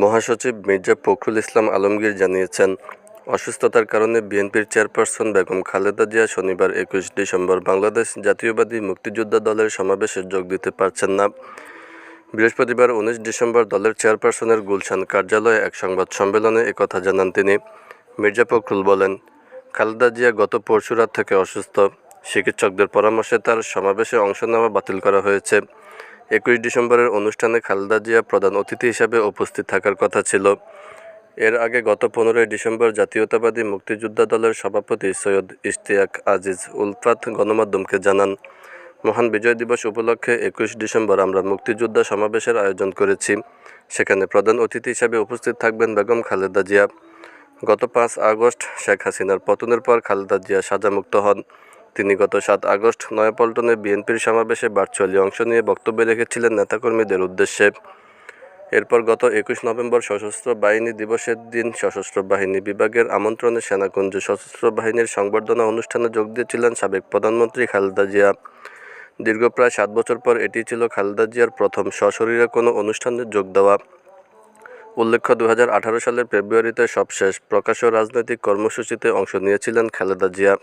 মহাসচিব মির্জা ফখরুল ইসলাম আলমগীর জানিয়েছেন, অসুস্থতার কারণে বিএনপির চেয়ারপারসন বেগম খালেদা জিয়া শনিবার একুশ ডিসেম্বর বাংলাদেশ জাতীয়বাদী মুক্তিযোদ্ধা দলের সমাবেশে যোগ দিতে পারছেন না। বৃহস্পতিবার উনিশ ডিসেম্বর দলের চেয়ারপারসনের গুলশান কার্যালয়ে এক সংবাদ সম্মেলনে একথা জানান তিনি। মির্জা ফখরুল বলেন, খালেদা জিয়া গত পরশু রাত থেকে অসুস্থ। চিকিৎসকদের পরামর্শে তার সমাবেশে অংশ নেওয়া বাতিল করা হয়েছে। একুশ ডিসেম্বরের অনুষ্ঠানে খালেদা জিয়া প্রধান অতিথি হিসাবে উপস্থিত থাকার কথা ছিল। এর আগে গত পনেরোই ডিসেম্বর জাতীয়তাবাদী মুক্তিযোদ্ধা দলের সভাপতি সৈয়দ ইশতিয়াক আজিজ উলফাত গণমাধ্যমকে জানান, মহান বিজয় দিবস উপলক্ষে একুশ ডিসেম্বর আমরা মুক্তিযোদ্ধা সমাবেশের আয়োজন করেছি। সেখানে প্রধান অতিথি হিসাবে উপস্থিত থাকবেন বেগম খালেদা জিয়া। গত পাঁচ আগস্ট শেখ হাসিনার পতনের পর খালেদা জিয়া সাজামুক্ত হন। তিনি গত সাত আগস্ট নয়াপল্টনে বিএনপির সমাবেশে ভার্চুয়ালি অংশ নিয়ে বক্তব্য রেখেছিলেন নেতাকর্মীদের উদ্দেশ্যে। এরপর গত একুশ নভেম্বর সশস্ত্র বাহিনী দিবসের দিন সশস্ত্র বাহিনী বিভাগের আমন্ত্রণে সেনাকুঞ্জে সশস্ত্র বাহিনীর সংবর্ধনা অনুষ্ঠানে যোগ দিয়েছিলেন সাবেক প্রধানমন্ত্রী খালেদা জিয়া। দীর্ঘ প্রায় সাত বছর পর এটি ছিল খালেদা জিয়ার প্রথম সশরীরে কোনো অনুষ্ঠানে যোগ দেওয়া। উল্লেখ্য দু হাজার আঠারো সালের ফেব্রুয়ারিতে সবশেষ প্রকাশ্য রাজনৈতিক কর্মসূচিতে অংশ নিয়েছিলেন খালেদা জিয়া।